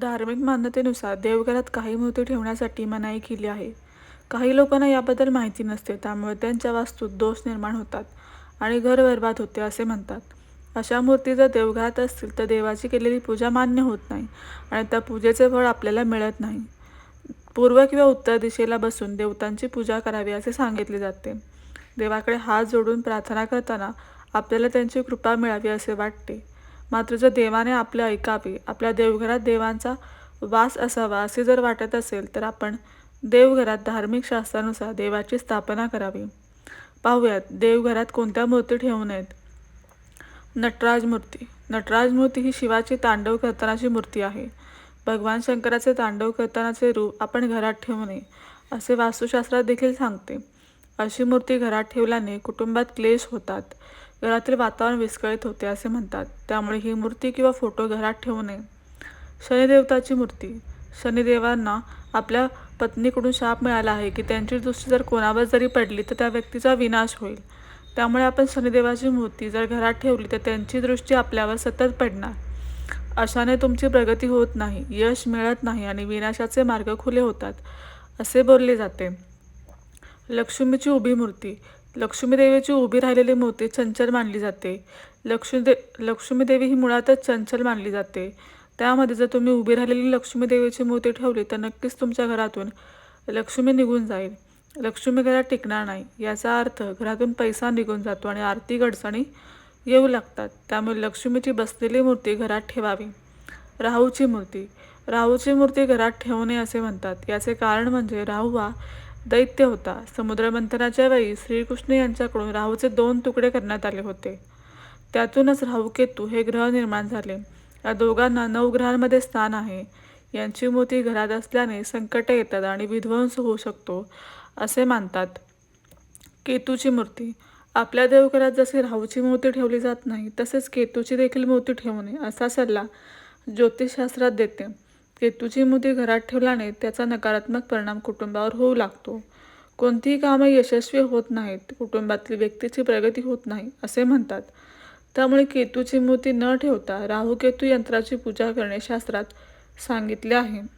धार्मिक मान्यतेनुसार देवघरात काही मूर्ती ठेवण्यासाठी मनाई केली आहे. काही लोकांना याबद्दल माहिती नसते त्यामुळे त्यांच्या वास्तूत दोष निर्माण होतात आणि घर बरबाद होते असे म्हणतात. अशा मूर्ती जर देवघरात असतील तर देवाची केलेली पूजा मान्य होत नाही आणि त्या पूजेचे फळ आपल्याला मिळत नाही. पूर्व किंवा उत्तर दिशेला बसून देवतांची पूजा करावी असे सांगितले जाते. देवाकडे हात जोडून प्रार्थना करताना आपल्याला त्यांची कृपा मिळावी असे वाटते. मात्र जर देवाने आपले ऐकावे आपल्या देवघरात देवांचा वास असावा असे जर वाटत असेल तर आपण देवघरात धार्मिक शास्त्रानुसार देवाची स्थापना करावी. पाहूयात देवघरात कोणत्या मूर्ती ठेवू नयेत नटराज मूर्ती नटराज मूर्ती ही शिवाची तांडव करतानाची मूर्ती आहे. भगवान शंकराचे तांडव करतानाचे रूप आपण घरात ठेवू नये असे वास्तुशास्त्रात देखील सांगते. अशी मूर्ती घरात ठेवल्याने कुटुंबात क्लेश होतात. घरातील वातावरण विस्कळीत होते असे म्हणतात. त्यामुळे ही मूर्ती किंवा फोटो घरात ठेवू नये. शनिदेवताची मूर्ती. शनिदेवांना आपल्या पत्नीकडून शाप मिळाला आहे की त्यांची दृष्टी जर कोणावर जरी पडली तर त्या व्यक्तीचा विनाश होईल. त्यामुळे आपण शनिदेवाची मूर्ती जर घरात ठेवली तर त्यांची दृष्टी आपल्यावर सतत पडणार. अशाने तुमची प्रगती होत नाही यश मिळत नाही आणि विनाशाचे मार्ग खुले होतात असे बोलले जाते. लक्ष्मीची उभी मूर्ती. लक्ष्मीदेवीची उभी राहिलेली मूर्ती चंचल मानली जाते. लक्ष्मीदे लक्ष्मीदेवी ही मुळातच चंचल मानली जाते. त्यामध्ये जर तुम्ही उभी राहिलेली लक्ष्मीदेवीची मूर्ती ठेवली तर नक्कीच तुमच्या घरातून लक्ष्मी निघून जाईल. लक्ष्मी घरात टिकणार नाही. याचा अर्थ घरातून पैसा निघून जातो आणि आर्थिक अडचणी येऊ लागतात. त्यामुळे लक्ष्मीची बसलेली मूर्ती घरात ठेवावी. राहूची मूर्ती. राहूची मूर्ती घरात ठेवणे असे म्हणतात. याचे कारण म्हणजे राहू हा दैत्य होता. समुद्रमंथनाच्या वेळी श्रीकृष्ण यांच्याकडून राहूचे दोन तुकडे करण्यात आले होते. त्यातूनच राहू केतू हे ग्रह निर्माण झाले. या दोघांना नऊ ग्रहांमध्ये स्थान आहे. यांची मूर्ती घरात असल्याने संकटे येतात आणि विध्वंस होऊ शकतो असे मानतात. केतूची मूर्ती. आपल्या देवघरात जसे राहूची मूर्ती ठेवली जात नाही तसेच केतूची देखील मूर्ती ठेवू नये असा सल्ला ज्योतिषशास्त्रात देते. केतूची मूर्ती घरात ठेवल्याने त्याचा नकारात्मक परिणाम कुटुंबावर होऊ लागतो. कोणतीही कामे यशस्वी होत नाहीत कुटुंबातील व्यक्तीची प्रगती होत नाही असे म्हणतात. त्यामुळे केतूची मूर्ती न ठेवता राहू केतू यंत्राची पूजा करणे शास्त्रात सांगितले आहे.